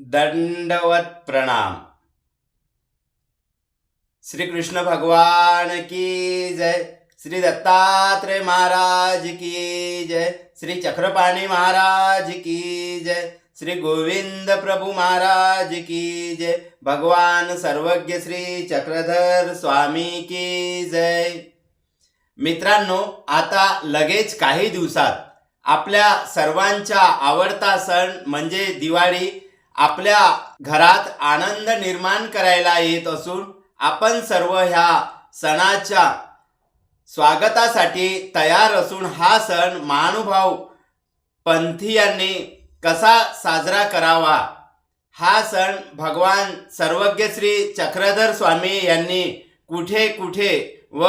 दंडवत प्रणाम। श्री कृष्ण भगवान की जय। श्री दत्तात्रेय महाराज की जय। श्री चक्रपाणी महाराज की जय। श्री गोविंद प्रभु महाराज की जय। भगवान सर्वज्ञ श्री चक्रधर स्वामी की जय। मित्रांनो आता लगेच काही दिवसात आपल्या सर्वांचा आवडता सण म्हणजे दिवाळी आपल्या घरात आनंद निर्माण करायला येत असून आपण सर्व ह्या सणाच्या स्वागतासाठी तयार असून हा सण महानुभाव पंथीयांनी कसा साजरा करावा? हा सण भगवान सर्वज्ञ श्री चक्रधर स्वामी यांनी कुठे कुठे व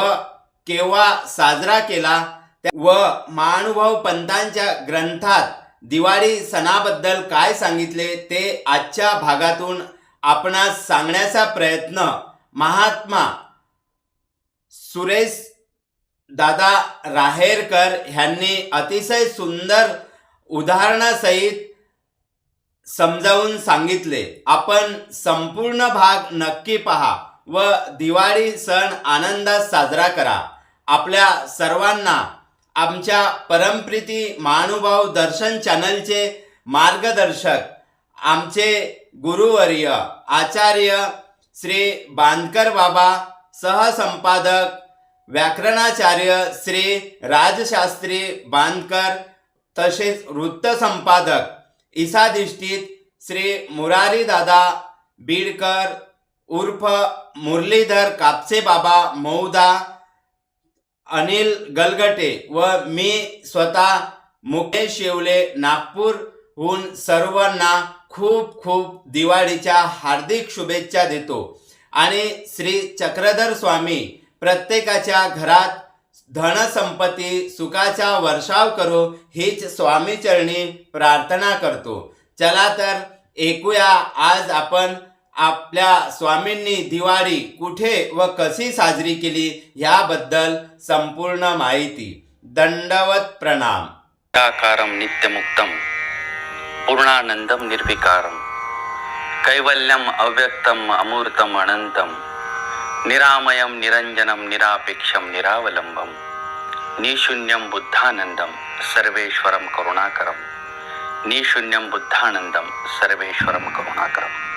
केव्हा साजरा केला? त्या- व महानुभाव पंथांच्या ग्रंथात दिवाळी सणाबद्दल काय सांगितले ते आजच्या भागातून आपणास सांगण्याचा प्रयत्न महात्मा सुरेश दादा राहेरकर ह्यांनी अतिशय सुंदर उदाहरणासहित समजावून सांगितले. आपण संपूर्ण भाग नक्की पहा व दिवाळी सण आनंदात साजरा करा. आपल्या सर्वांना आमच्या परमप्रीती महानुभाव दर्शन चॅनलचे मार्गदर्शक आमचे गुरुवर्य आचार्य श्री बांदकर बाबा सहसंपादक व्याकरणाचार्य श्री राजशास्त्री बांदकर तसेच वृत्तसंपादक ईसाधिष्ठित श्री मुरारीदादा बीडकर उर्फ मुरलीधर कापसे बाबा मौदा अनिल गलगटे व मी स्वतः मुकेश शेवले नागपूरहून सर्वांना खूप खूप दिवाळीच्या हार्दिक शुभेच्छा देतो. आणि श्री चक्रधर स्वामी प्रत्येकाच्या घरात धनसंपत्ती सुखाचा वर्षाव करो हीच स्वामीचरणी प्रार्थना करतो. चला तर ऐकूया आज आपण आपल्या स्वामींनी दिवाळी कुठे व कशी साजरी केली याबद्दल संपूर्ण माहिती. दंडवत प्रणाम. निराकारं नित्यमुक्तम. पूर्णानंदम निर्विकारं कैवल्यम अव्यक्तम अमूर्तम अनंतम निरामयं निरंजनम निरापेक्षं निरावलम्बं निशून्यं बुद्धानंदम सर्वेश्वरं करुणाकरम. निशून्यं बुद्धानंदम सर्वेश्वरं करुणाकरम.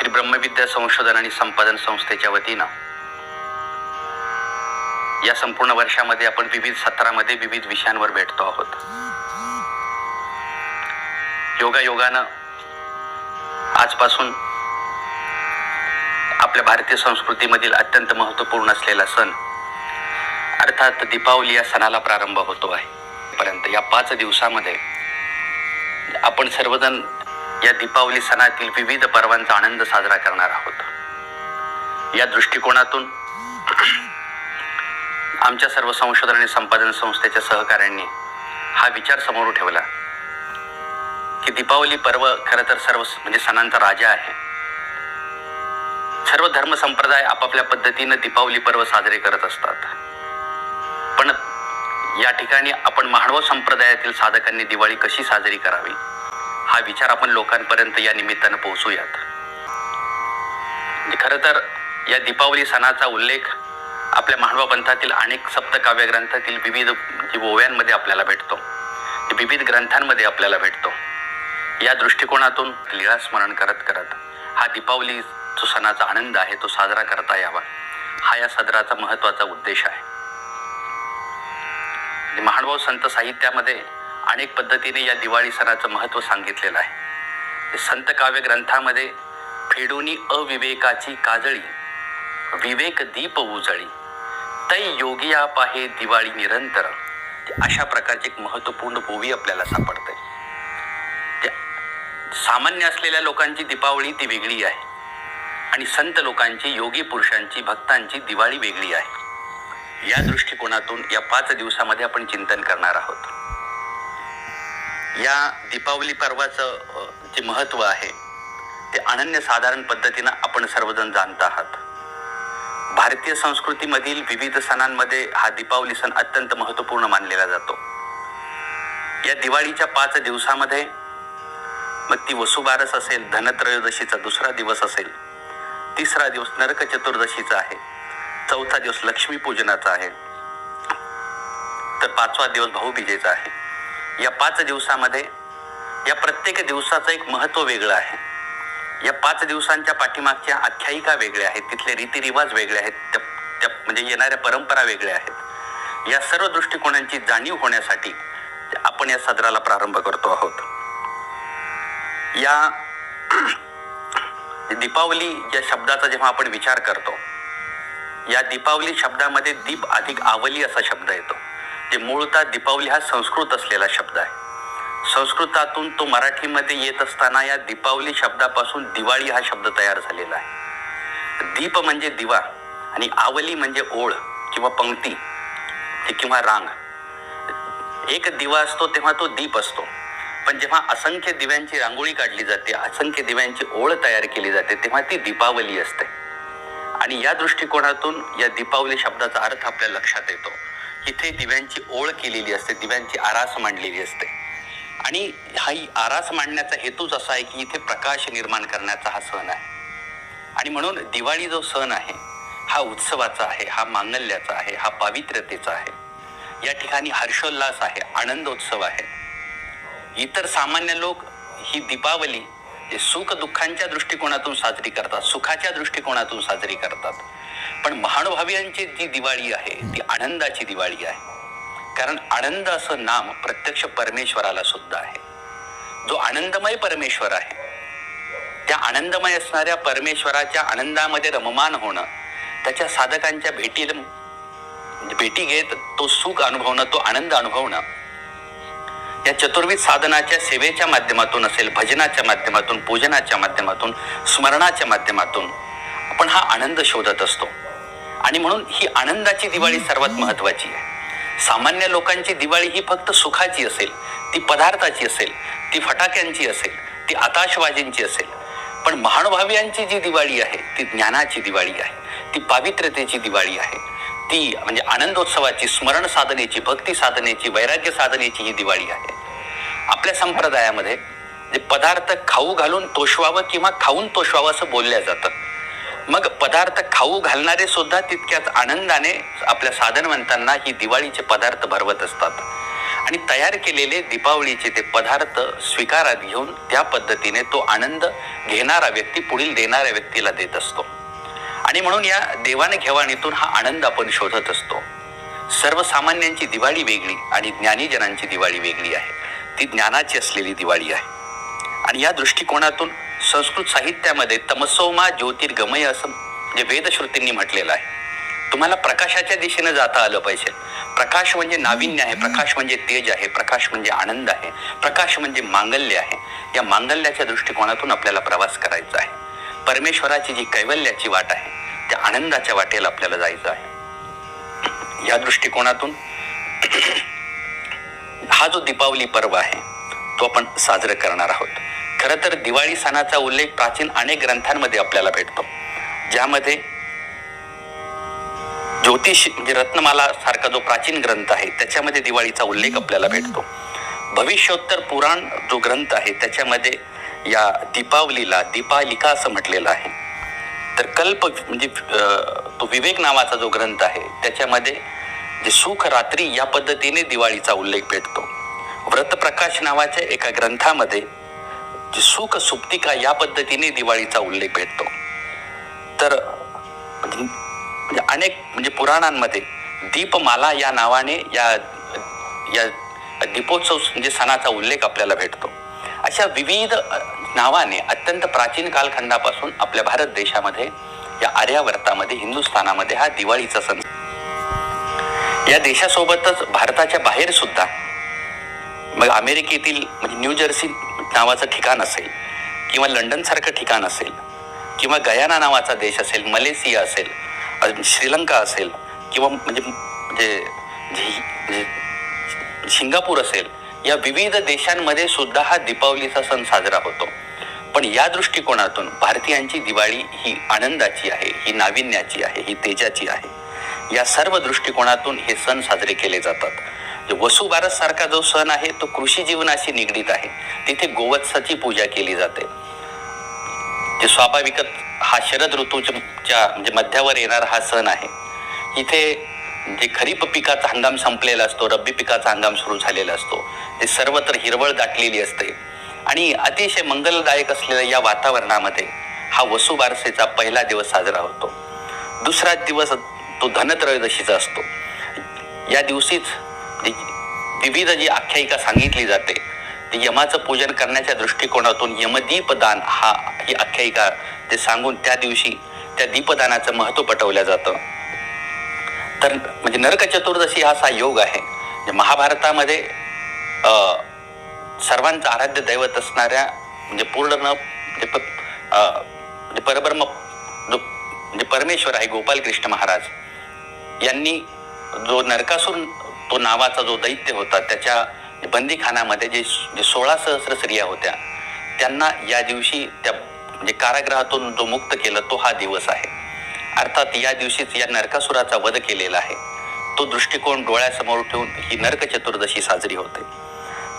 श्री ब्रह्मविद्या संशोधन आणि संपादन संस्थेच्या वतीनं या संपूर्ण वर्षामध्ये आपण विविध सत्रामध्ये विविध विषयांवर भेटतो आहोत. योगा योगानं आजपासून आपल्या भारतीय संस्कृतीमधील अत्यंत महत्त्वपूर्ण असलेला सण अर्थात दीपावली या सणाला प्रारंभ होतो आहे. पर्यंत या पाच दिवसामध्ये आपण सर्वजण या दीपावली सणातील विविध पर्वांचा आनंद साजरा करणार आहोत. या दृष्टिकोनातून आमच्या सर्व संशोधन आणि संपादन संस्थेच्या सहकाऱ्यांनी हा विचार समोर ठेवला की दीपावली पर्व खरं तर सर्व म्हणजे सणांचा राजा आहे. सर्व धर्म संप्रदाय आपापल्या पद्धतीनं दीपावली पर्व साजरे करत असतात. पण या ठिकाणी आपण मानव संप्रदायातील साधकांनी दिवाळी कशी साजरी करावी? हा विचार आपण लोकांपर्यंत या निमित्तानं पोहोचूयात. म्हणजे खरं तर या दीपावली सणाचा उल्लेख आपल्या मानवा पंथातील अनेक सप्तकाव्य ग्रंथातील विविध ओव्यांमध्ये आपल्याला भेटतो. विविध ग्रंथांमध्ये आपल्याला भेटतो. या दृष्टिकोनातून लीळा स्मरण करत करत हा दीपावली जो सणाचा आनंद आहे तो साजरा करता यावा. हा या सदराचा महत्त्वाचा उद्देश आहे. म्हणजे महानुभाव संत साहित्यामध्ये अनेक पद्धतीने या दिवाळी सणाचं महत्त्व सांगितलेलं आहे. संत काव्य ग्रंथामध्ये फेडूनी अविवेकाची काजळी विवेक दीप उजळी तै योगिया पाहे दिवाळी निरंतर. अशा प्रकारची एक महत्त्वपूर्ण ओवी आपल्याला सापडते त्या सामान्य असलेल्या लोकांची दीपावली ती वेगळी आहे. आणि संत लोकांची योगी पुरुषांची भक्तांची दिवाळी वेगळी आहे. या दृष्टिकोनातून या पाच दिवसामध्ये आपण चिंतन करणार आहोत. या दीपावली पर्वाचं जे महत्त्व आहे ते अनन्यसाधारण पद्धतीनं आपण सर्वजण जाणत आहात. भारतीय संस्कृतीमधील विविध सणांमध्ये हा दीपावली सण अत्यंत महत्त्वपूर्ण मानलेला जातो. या दिवाळीच्या पाच दिवसामध्ये मग ती वसुबारस असेल धनत्रयोदशीचा दुसरा दिवस असेल तिसरा दिवस नरक चतुर्दशीचा आहे चौथा दिवस लक्ष्मी पूजनाचा आहे तर पाचवा दिवस भाऊबीजेचा आहे. या पाच दिवसामध्ये या प्रत्येक दिवसाचं एक महत्त्व वेगळं आहे. या पाच दिवसांच्या पाठीमागच्या आख्यायिका वेगळ्या आहेत तिथले रीतिरिवाज वेगळे आहेत त्या त्या म्हणजे येणाऱ्या परंपरा वेगळ्या आहेत. या सर्व दृष्टिकोनांची जाणीव होण्यासाठी आपण या सदराला प्रारंभ करतो आहोत. या दीपावली या शब्दाचा जेव्हा आपण विचार करतो या दीपावली शब्दामध्ये दीप अधिक आवली असा शब्द येतो. ते मूळतः दीपावली हा संस्कृत असलेला शब्द आहे. संस्कृतातून तो मराठीमध्ये येत असताना या दीपावली शब्दापासून दिवाळी हा शब्द तयार झालेला आहे. दीप म्हणजे दिवा आणि आवली म्हणजे ओळ किंवा पंक्ती किंवा रांग. एक दिवा असतो तेव्हा तो दीप असतो. पण जेव्हा असंख्य दिव्यांची रांगोळी काढली जाते असंख्य दिव्यांची ओळ तयार केली जाते तेव्हा ती दीपावली असते. आणि या दृष्टिकोनातून या दीपावली शब्दाचा अर्थ आपल्या लक्षात येतो. इथे दिव्यांची ओळ केलेली असते दिव्यांची आरास मांडलेली असते. आणि हा आरास मांडण्याचा हेतूच असा आहे की इथे प्रकाश निर्माण करण्याचा हा सण आहे. आणि म्हणून दिवाळी जो सण आहे हा उत्सवाचा आहे हा मांगल्याचा आहे हा पावित्र्यतेचा आहे. या ठिकाणी हर्षोल्लास आहे आनंदोत्सव आहे. इतर सामान्य लोक ही दीपावली सुख दुःखांच्या दृष्टिकोनातून साजरी करतात सुखाच्या दृष्टिकोनातून साजरी करतात. पण महानुभावियांची जी दिवाळी आहे ती आनंदाची दिवाळी आहे. कारण आनंद असं नाम प्रत्यक्ष परमेश्वराला सुद्धा आहे. जो आनंदमय परमेश्वर आहे त्या आनंदमय असणाऱ्या परमेश्वराच्या आनंदामध्ये रममान होणं त्याच्या साधकांच्या भेटी भेटी घेत तो सुख अनुभवणं तो आनंद अनुभवणं या चतुर्विध साधनाच्या सेवेच्या माध्यमातून असेल भजनाच्या माध्यमातून पूजनाच्या माध्यमातून स्मरणाच्या माध्यमातून आपण हा आनंद शोधत असतो. आणि म्हणून ही आनंदाची दिवाळी सर्वात महत्वाची आहे. सामान्य लोकांची दिवाळी ही फक्त सुखाची असेल ती पदार्थाची असेल ती फटाक्यांची असेल ती आताशबाजींची असेल. पण महानुभावियांची जी दिवाळी आहे ती ज्ञानाची दिवाळी आहे ती पावित्र्यतेची दिवाळी आहे. ती म्हणजे आनंदोत्सवाची स्मरण साधनेची भक्ती साधनेची वैराग्य साधनेची ही दिवाळी आहे. आपल्या संप्रदायामध्ये जे पदार्थ खाऊ घालून तोषवावं किंवा खाऊन तोषवावं असं बोलल्या जातं मग पदार्थ खाऊ घालणारे सुद्धा तितक्याच आनंदाने आपल्या साधनवंतांना ही दिवाळीचे पदार्थ भरवत असतात. आणि तयार केलेले दीपावलीचे ते पदार्थ स्वीकारात घेऊन त्या पद्धतीने तो आनंद घेणारा व्यक्ती पुढील देणाऱ्या व्यक्तीला देत असतो. आणि म्हणून या देवाणघेवाणीतून हा आनंद आपण शोधत असतो. सर्वसामान्यांची दिवाळी वेगळी आणि ज्ञानीजनांची दिवाळी वेगळी आहे. ती ज्ञानाची असलेली दिवाळी आहे. आणि या दृष्टिकोनातून संस्कृत साहित्यामध्ये तमसोमा ज्योतिर्गमय असं म्हणजे वेदश्रुतींनी म्हटलेलं आहे. तुम्हाला प्रकाशाच्या दिशेने जाता आलं पाहिजे. प्रकाश म्हणजे नाविन्य आहे प्रकाश म्हणजे तेज आहे प्रकाश म्हणजे आनंद आहे प्रकाश म्हणजे मांगल्य आहे. या मांगल्याच्या दृष्टिकोनातून आपल्याला प्रवास करायचा आहे. परमेश्वराची जी कैवल्याची वाट आहे त्या आनंदाच्या वाटेला आपल्याला जायचं आहे. या दृष्टिकोनातून हा जो दीपावली पर्व आहे तो आपण साजरा करणार आहोत. खरं तर दिवाळी सणाचा उल्लेख प्राचीन अनेक ग्रंथांमध्ये आपल्याला भेटतो. ज्यामध्ये ज्योतिष म्हणजे रत्नमाला सारखा जो प्राचीन ग्रंथ आहे त्याच्यामध्ये दिवाळीचा उल्लेख आपल्याला भेटतो. भविष्योत्तर पुराण जो ग्रंथ आहे त्याच्यामध्ये या दीपावलीला दीपालिका असं म्हटलेलं आहे. तर कल्प म्हणजे तो विवेक नावाचा जो ग्रंथ आहे त्याच्यामध्ये जे सुख रात्री या पद्धतीने दिवाळीचा उल्लेख भेटतो. व्रतप्रकाश नावाच्या एका ग्रंथामध्ये जी सुख सुप्तिका या पद्धतीने दिवाळीचा उल्लेख भेटतो. तर म्हणजे, म्हणजे अनेक म्हणजे पुराणांमध्ये दीपमाला या नावाने या या दीपोत्सव म्हणजे सणाचा उल्लेख आपल्याला भेटतो. अशा विविध नावाने अत्यंत प्राचीन कालखंडापासून आपल्या भारत देशामध्ये या आर्यावर्तामध्ये हिंदुस्थानामध्ये हा दिवाळीचा सण. या देशासोबतच भारताच्या बाहेर सुद्धा मग अमेरिकेतील म्हणजे न्यू जर्सी नावाचं ठिकाण असेल किंवा लंडन सारखं ठिकाण असेल किंवा गयाना नावाचा देश असेल मलेशिया असेल श्रीलंका असेल किंवा म्हणजे म्हणजे सिंगापूर असेल या विविध देशांमध्ये सुद्धा हा दीपावलीचा सण साजरा होतो. पण या दृष्टिकोनातून भारतीयांची दिवाळी ही आनंदाची आहे ही नाविन्याची आहे ही तेजाची आहे. या सर्व दृष्टिकोनातून हे सण साजरे केले जातात. म्हणजे वसुबारस सारखा जो सण आहे तो कृषी जीवनाशी निगडीत आहे. तिथे गोवत्साची पूजा केली जाते. जे स्वाभाविकच हा शरद ऋतूच्या म्हणजे मध्यावर येणारा हा सण आहे. इथे जे खरीप पिकाचा हंगाम संपलेला असतो रब्बी पिकाचा हंगाम सुरू झालेला असतो ते सर्वत्र हिरवळ दाटलेली असते. आणि अतिशय मंगलदायक असलेल्या या वातावरणामध्ये हा वसुबारसेचा पहिला दिवस साजरा होतो. दुसरा दिवस तो धनत्रयोदशीचा असतो. या दिवशीच विविध जी आख्यायिका सांगितली जाते ते यमाचं पूजन करण्याच्या दृष्टिकोनातून यमदीपदान हा ही आख्यायिका ते सांगून त्या दिवशी त्या दीपदानाचं महत्त्व पटवलं जातं. तर म्हणजे नरक चतुर्दशी हा असा योग आहे. म्हणजे महाभारतामध्ये सर्वांचं आराध्य दैवत असणाऱ्या म्हणजे पूर्ण म्हणजे प- म्हणजे परब्रह्म जो म्हणजे परमेश्वर आहे गोपाल कृष्ण महाराज. यांनी जो नरकासूर तो नावाचा जो दैत्य होता त्याच्या बंदीखानामध्ये जे जे सोळा सहस्र स्त्रिया होत्या त्यांना या दिवशी त्या म्हणजे कारागृहातून जो मुक्त केलं तो हा दिवस आहे. अर्थात या दिवशीच या नरकासुराचा वध केलेला आहे. तो दृष्टिकोन डोळ्यासमोर ठेवून ही नरक चतुर्दशी साजरी होते.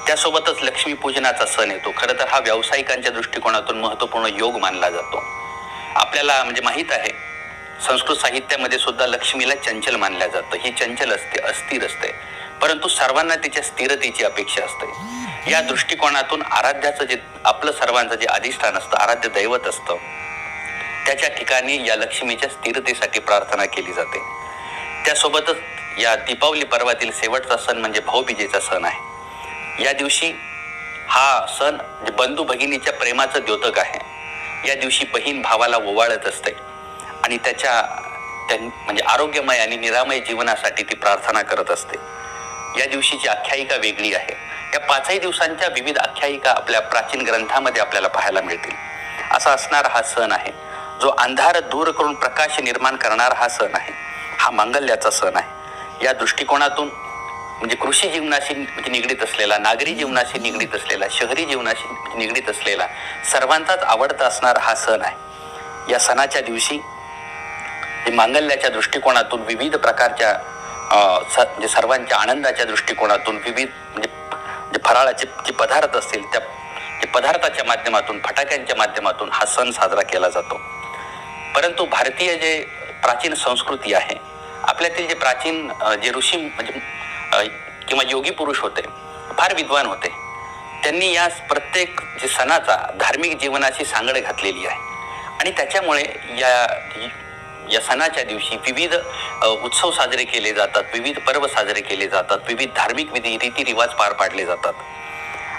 त्यासोबतच लक्ष्मीपूजनाचा सण येतो. खरं तर हा व्यावसायिकांच्या दृष्टिकोनातून महत्त्वपूर्ण योग मानला जातो. आपल्याला म्हणजे माहीत आहे संस्कृत साहित्यामध्ये सुद्धा लक्ष्मीला चंचल मानल्या जातं. ही चंचल असते अस्थिर असते. परंतु सर्वांना तिच्या स्थिरतेची अपेक्षा असते. या दृष्टिकोनातून आराध्याचं जे आपलं सर्वांचं जे अधिष्ठान असतं आराध्य दैवत असतं त्याच्या ठिकाणी या लक्ष्मीच्या स्थिरतेसाठी प्रार्थना केली जाते. त्यासोबतच या दीपावली पर्वातील शेवटचा सण म्हणजे भाऊबीजेचा सण आहे. या दिवशी हा सण बंधू भगिनीच्या प्रेमाचं द्योतक आहे. या दिवशी बहीण भावाला ओवाळत असते. आणि त्याच्या म्हणजे आरोग्यमय आणि निरामय जीवनासाठी ती प्रार्थना करत असते. या दिवशीची आख्यायिका वेगळी आहे. या पाचही दिवसांच्या विविध आख्यायिका आपल्या प्राचीन ग्रंथामध्ये आपल्याला पाहायला मिळतील. असा असणारा हा सण आहे. जो अंधार दूर करून प्रकाश निर्माण करणारा हा सण आहे. हा मांगल्याचा सण आहे. या दृष्टिकोनातून म्हणजे कृषी जीवनाशी म्हणजे निगडीत असलेला नागरी जीवनाशी निगडीत असलेला शहरी जीवनाशी निगडीत असलेला सर्वांचाच आवडता असणारा हा सण आहे. या सणाच्या दिवशी हे मांगल्याच्या दृष्टिकोनातून विविध प्रकारच्या म्हणजे सर्वांच्या आनंदाच्या दृष्टिकोनातून विविध म्हणजे फराळाचे जे पदार्थ असतील त्या ते पदार्थाच्या माध्यमातून फटाक्यांच्या माध्यमातून हा सण साजरा केला जातो. परंतु भारतीय जे प्राचीन संस्कृती आहे आपल्यातील जे प्राचीन जे ऋषी म्हणजे किंवा योगी पुरुष होते फार विद्वान होते. त्यांनी या प्रत्येक जे सणाचा धार्मिक जीवनाशी सांगड घातलेली आहे. आणि त्याच्यामुळे या या सणाच्या दिवशी विविध उत्सव साजरे केले जातात विविध पर्व साजरे केले जातात विविध धार्मिक विधी रीतिरिवाज पार पाडले जातात.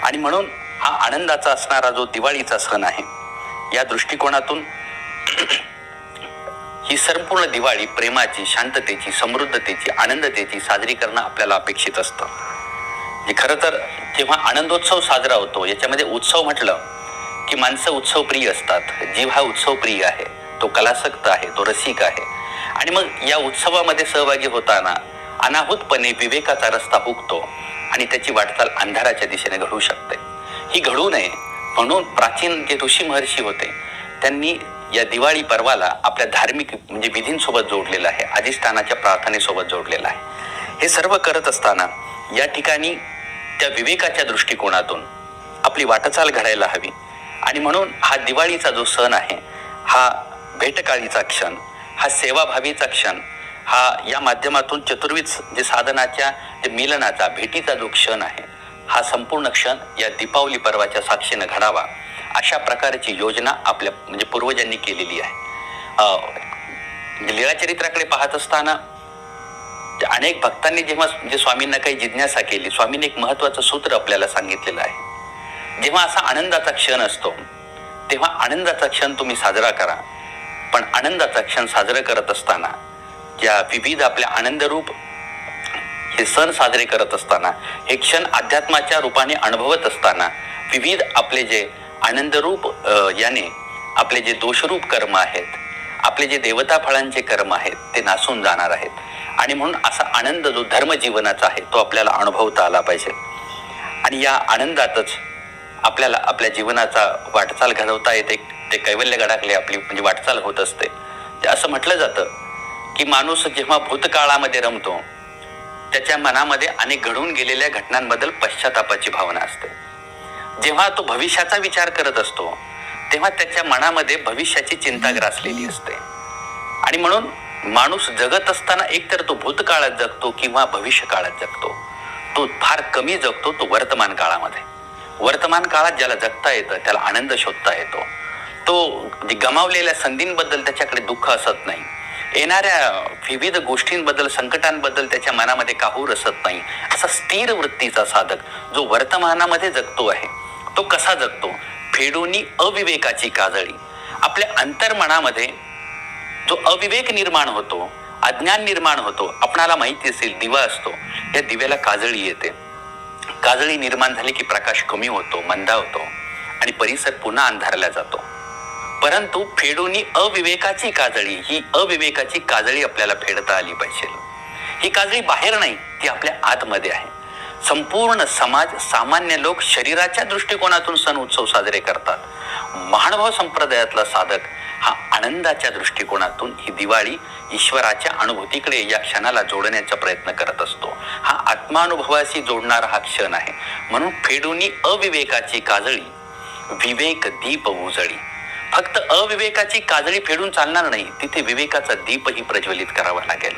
आणि म्हणून हा आनंदाचा असणारा जो दिवाळीचा सण आहे या दृष्टिकोनातून ही संपूर्ण दिवाळी प्रेमाची शांततेची समृद्धतेची आनंदतेची साजरी करणं आपल्याला अपेक्षित असतं. जे खरं तर जेव्हा आनंदोत्सव साजरा होतो याच्यामध्ये उत्सव म्हटलं की माणसं उत्सव प्रिय असतात. जीव हा उत्सव प्रिय आहे. तो कलासक्त आहे तो रसिक आहे. आणि मग या उत्सवामध्ये सहभागी होताना अनाहूतपणे विवेकाचा रस्ता हुकतो आणि त्याची वाटचाल अंधाराच्या दिशेने घडू शकते. ही घडू नये म्हणून प्राचीन जे ऋषी महर्षी होते त्यांनी या दिवाळी पर्वाला आपल्या धार्मिक म्हणजे विधींसोबत जोडलेलं आहे अधिष्ठानाच्या प्रार्थनेसोबत जोडलेलं आहे. हे सर्व करत असताना या ठिकाणी त्या विवेकाच्या दृष्टिकोनातून आपली वाटचाल घडायला हवी. आणि म्हणून हा दिवाळीचा जो सण आहे हा भेटकाळीचा क्षण हा सेवाभावीचा क्षण हा या माध्यमातून चतुर्विध जे साधनाच्या जे मिलनाचा भेटीचा जो क्षण आहे हा संपूर्ण क्षण या दीपावली पर्वाच्या साक्षीनं घडावा अशा प्रकारची योजना आपल्या म्हणजे पूर्वजांनी केलेली आहे. म्हणजे लीळाचरित्राकडे पाहत असताना अनेक भक्तांनी जेव्हा म्हणजे स्वामींना काही जिज्ञासा केली स्वामींनी एक महत्वाचं सूत्र आपल्याला सांगितलेलं आहे. जेव्हा असा आनंदाचा क्षण असतो तेव्हा आनंदाचा क्षण तुम्ही साजरा करा. पण आनंदाचा क्षण साजरा करत असताना ज्या विविध आपल्या आनंदरूप हे सण साजरे करत असताना हे क्षण अध्यात्माच्या रूपाने अनुभवत असताना विविध आपले जे आनंदरूप याने आपले जे दोषरूप कर्म आहेत आपले जे देवता फळांचे कर्म आहेत ते नासून जाणार आहेत. आणि म्हणून असा आनंद जो धर्म जीवनाचा आहे तो आपल्याला अनुभवता आला पाहिजे. आणि या आनंदातच आपल्याला आपल्या जीवनाचा वाटचाल घडवता येते. ते कैवल्यगडाकडे आपली म्हणजे वाटचाल होत असते. ते असं म्हटलं जातं की माणूस जेव्हा भूतकाळामध्ये रमतो त्याच्या मनामध्ये अनेक घडून गेलेल्या घटनांबद्दल पश्चातापाची भावना असते. जेव्हा तो भविष्याचा विचार करत असतो तेव्हा त्याच्या मनामध्ये भविष्याची चिंता ग्रासलेली असते. आणि म्हणून माणूस जगत असताना एकतर तो भूतकाळात जगतो किंवा भविष्य काळात जगतो तो फार कमी जगतो तो वर्तमान काळामध्ये. वर्तमान काळात ज्याला जगता येतं त्याला आनंद शोधता येतो. तो गमावलेल्या संधींबद्दल त्याच्याकडे दुःख असत नाही. येणाऱ्या विविध गोष्टींबद्दल संकटांबद्दल त्याच्या मनामध्ये काहूर असत नाही. असा स्थिर वृत्तीचा साधक जो वर्तमानामध्ये जगतो आहे तो कसा जगतो? फेडूनी अविवेकाची काजळी. आपल्या अंतर्मनामध्ये जो अविवेक निर्माण होतो अज्ञान निर्माण होतो आपणाला माहिती असेल दिवा असतो या दिव्याला काजळी येते. काजळी निर्माण झाली की प्रकाश कमी होतो मंदा होतो आणि परिसर पुन्हा अंधारला जातो. परंतु फेडूनी अविवेकाची काजळी ही अविवेकाची काजळी आपल्याला फेडता आली पाहिजे. ही काजळी बाहेर नाही ती आपल्या आतमध्ये आहे. संपूर्ण समाज सामान्य लोक शरीराच्या दृष्टिकोनातून सण उत्सव साजरे करतात. महानुभाव संप्रदायातला साधक हा आनंदाच्या दृष्टिकोनातून ही दिवाळी ईश्वराच्या अनुभूतीकडे या क्षणाला जोडण्याचा प्रयत्न करत असतो. हा आत्मानुभवाशी जोडणारा हा क्षण आहे. म्हणून फेडूनी अविवेकाची काजळी विवेक दीप उजळी फक्त अविवेकाची काजळी फेडून चालणार नाही तिथे विवेकाचा दीपही प्रज्वलित करावा लागेल.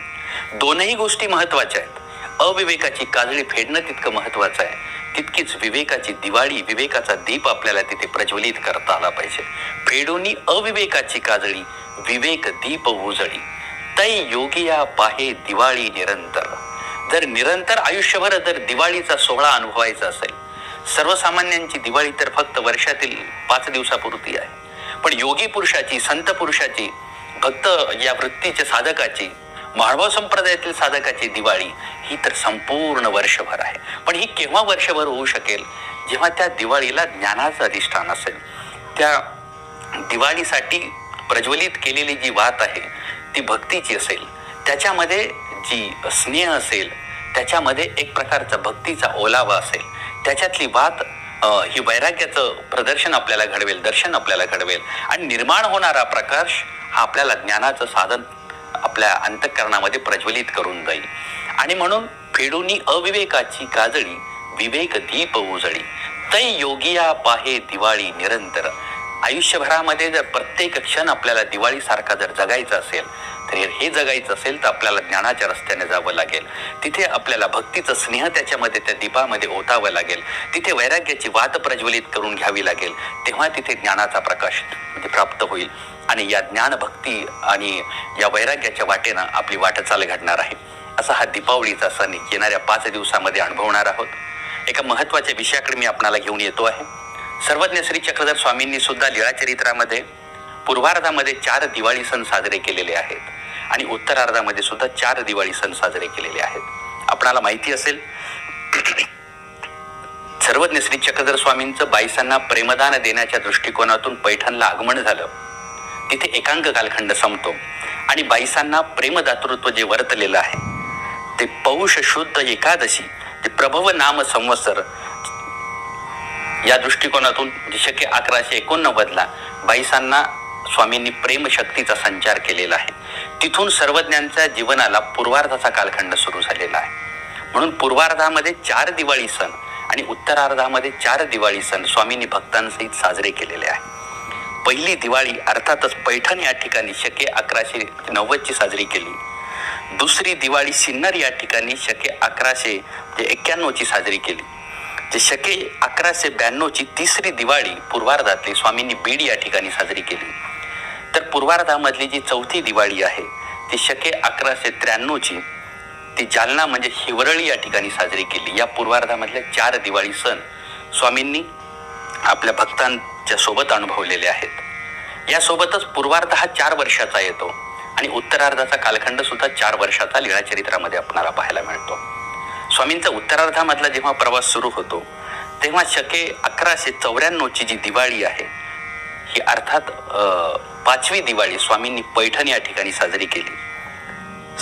दोनही गोष्टी महत्त्वाच्या आहेत. अविवेकाची काजळी फेडणं तितकं महत्वाचं आहे. तितकीच विवेकाची दिवाळी विवेकाचा दीप आपल्याला तिथे प्रज्वलित करता आला पाहिजे. फेडूनी अविवेकाची काजळी विवेक दीप उजळी. तै योगिया पाहे दिवाळी निरंतर. जर निरंतर आयुष्यभर जर दिवाळीचा सोहळा अनुभवायचा असेल सर्वसामान्यांची दिवाळी तर फक्त वर्षातील पाच दिवसापुरती आहे. पण योगी पुरुषाची संत पुरुषाची भक्त या वृत्तीच्या साधकाची माळवा संप्रदायातील साधकाची दिवाळी ही तर संपूर्ण वर्षभर आहे. पण ही केव्हा वर्षभर होऊ शकेल? जेव्हा त्या दिवाळीला ज्ञानाचं अधिष्ठान असेल. त्या दिवाळीसाठी प्रज्वलित केलेली जी वात आहे ती भक्तीची असेल. त्याच्यामध्ये जी स्नेह असेल त्याच्यामध्ये एक प्रकारचा भक्तीचा ओलावा असेल. त्याच्यातली वात ही वैराग्याचं प्रदर्शन आपल्याला घडवेल दर्शन आपल्याला घडवेल. आणि निर्माण होणारा प्रकाश हा आपल्याला ज्ञानाचं साधन आपल्या अंतःकरणामध्ये प्रज्वलित करून जाईल. आणि म्हणून फेडूनी अविवेकाची काजळी विवेक दीप उजळी. तै योगिया पाहे दिवाळी निरंतर. आयुष्यभरामध्ये जर प्रत्येक क्षण आपल्याला दिवाळीसारखा जर जगायचा असेल तर हे जगायचं असेल तर आपल्याला ज्ञानाच्या रस्त्याने जावं लागेल. तिथे आपल्याला भक्तीचं स्नेह त्याच्यामध्ये त्या दीपामध्ये ओतावं लागेल. तिथे वैराग्याची वात प्रज्वलित करून घ्यावी लागेल. तेव्हा तिथे ज्ञानाचा प्रकाश म्हणजे प्राप्त होईल. आणि या ज्ञान भक्ती आणि या वैराग्याच्या वाटेनं आपली वाटचाल घडणार आहे. असा हा दीपावलीचा सण येणाऱ्या पाच दिवसामध्ये अनुभवणार आहोत. एका महत्त्वाच्या विषयाकडे मी आपणाला घेऊन येतो आहे. सर्वज्ञ श्री चक्रधर स्वामींनी सुद्धा लीळाचरित्रामध्ये पूर्वार्धामध्ये चार दिवाळी सण साजरे केलेले आहेत आणि उत्तरार्धामध्ये सुद्धा चार दिवाळी सण साजरे केलेले आहेत. आपणाला माहिती असेल सर्वज्ञ श्री चक्रधर स्वामींचं बाईसांना प्रेमदान देण्याच्या दृष्टिकोनातून पैठणला आगमन झालं. तिथे एकांक कालखंड संपतो आणि बाईसांना प्रेमदातृत्व जे वर्तलेलं आहे ते पौष शुद्ध एकादशी ते प्रभव नाम संवत्सर या दृष्टिकोनातून जे शके अकराशे एकोणनव्वदला बाईसांना स्वामींनी प्रेमशक्तीचा संचार केलेला आहे. तिथून सर्वज्ञांच्या जीवनाला पूर्वार्धाचा कालखंड सुरू झालेला आहे. म्हणून पूर्वार्धामध्ये चार दिवाळी सण आणि उत्तरार्धामध्ये चार दिवाळी सण स्वामींनी भक्तांसहित साजरे केलेले आहे. पहिली दिवाळी अर्थातच पैठण या ठिकाणी शके अकराशे नव्वदची साजरी केली. दुसरी दिवाळी सिन्नर या ठिकाणी शके अकराशे म्हणजे एक्क्याण्णवची साजरी केली. जे शके अकराशे ब्याण्णवची तिसरी दिवाळी पूर्वार्धातली स्वामींनी बीड या ठिकाणी साजरी केली. तर पूर्वार्धामधली जी चौथी दिवाळी आहे ती शके अकराशे त्र्याण्णवची ती जालना म्हणजे हिवरळी या ठिकाणी साजरी केली. या पूर्वार्धामधल्या चार दिवाळी सण स्वामींनी आपल्या भक्तांच्या सोबत अनुभवलेले आहेत. यासोबतच पूर्वार्ध हा चार वर्षाचा येतो आणि उत्तरार्धाचा कालखंड सुद्धा चार वर्षाचा लीळा चरित्रामध्ये आपणाला पाहायला मिळतो. स्वामींचा उत्तरार्धामधला जेव्हा प्रवास सुरू होतो तेव्हा शके अकराशे चौऱ्याण्णवची जी दिवाळी आहे ही अर्थात पाचवी दिवाळी स्वामींनी पैठण या ठिकाणी साजरी केली.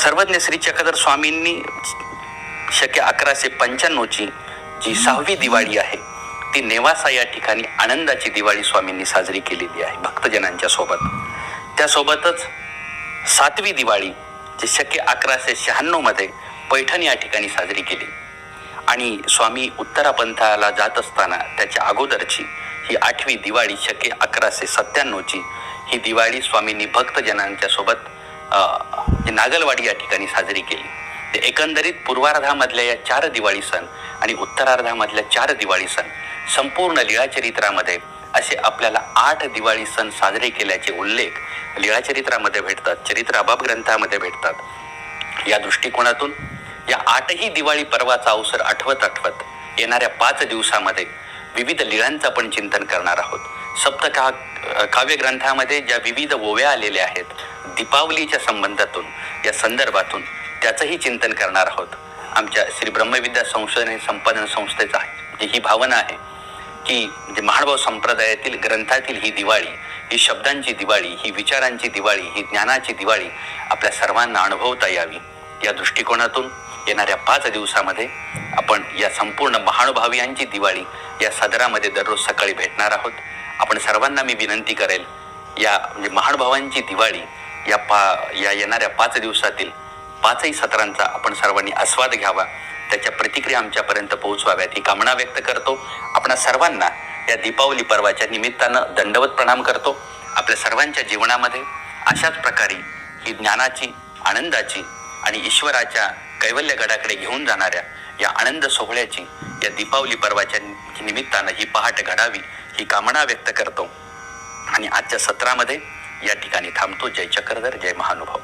सर्वज्ञ श्री चक्रधर स्वामींनी शके अकराशे पंच्याण्णवची जी सहावी दिवाळी आहे ती नेवासा या ठिकाणी आनंदाची दिवाळी स्वामींनी साजरी केलेली आहे भक्तजनांच्या सोबत. त्यासोबतच सातवी दिवाळी जी शके अकराशे शहाण्णवमध्ये पैठण या ठिकाणी साजरी केली. आणि स्वामी उत्तरापंथाला जात असताना त्याच्या अगोदरची ही आठवी दिवाळी शके अकराशे सत्त्याण्णवची ही दिवाळी स्वामींनी भक्तजनांच्या सोबत नागलवाडी या ठिकाणी साजरी केली. ते एकंदरीत पूर्वार्धामधल्या या चार दिवाळी सण आणि उत्तरार्धामधल्या चार दिवाळी सण संपूर्ण लीळाचरित्रामध्ये असे आपल्याला आठ दिवाळी सण साजरे केल्याचे उल्लेख लीळाचरित्रामध्ये भेटतात चरित्र अभाव ग्रंथामध्ये भेटतात. या दृष्टिकोनातून या आठही दिवाळी पर्वाचा अवसर आठवत आठवत येणाऱ्या पाच दिवसामध्ये विविध लिळांचं आपण चिंतन करणार आहोत. सप्तका काव्य ग्रंथामध्ये ज्या विविध ओव्या आलेल्या आहेत दीपावलीच्या संबंधातून या संदर्भातून त्याचंही चिंतन करणार आहोत. आमच्या श्री ब्रह्मविद्या संशोधन आणि संपादन संस्थेचा जी म्हणजे ही भावना आहे की जे महानुभाव संप्रदायातील ग्रंथातील ही दिवाळी ही शब्दांची दिवाळी ही विचारांची दिवाळी ही ज्ञानाची दिवाळी आपल्या सर्वांना अनुभवता यावी. या दृष्टिकोनातून येणाऱ्या पाच दिवसामध्ये आपण या संपूर्ण महानुभावियांची दिवाळी या सदरामध्ये दररोज सकाळी भेटणार आहोत. आपण सर्वांना मी विनंती करेल या म्हणजे महानुभावांची दिवाळी या पा या येणाऱ्या पाच दिवसातील पाचही सत्रांचा आपण सर्वांनी आस्वाद घ्यावा. त्याच्या प्रतिक्रिया आमच्यापर्यंत पोहोचवाव्यात ही कामना व्यक्त करतो. आपणा सर्वांना या दीपावली पर्वाच्या निमित्तानं दंडवत प्रणाम करतो. आपल्या सर्वांच्या जीवनामध्ये अशाच प्रकारे ही ज्ञानाची आनंदाची आणि ईश्वराच्या कैवल्यगडाकडे घेऊन जाणाऱ्या या आनंद सोहळ्याची या दीपावली पर्वाच्या निमित्तानं ही पहाट घडावी ही कामना व्यक्त करतो. आणि आजच्या सत्रामध्ये या ठिकाणी थांबतो. जय चक्रधर जय महानुभाव.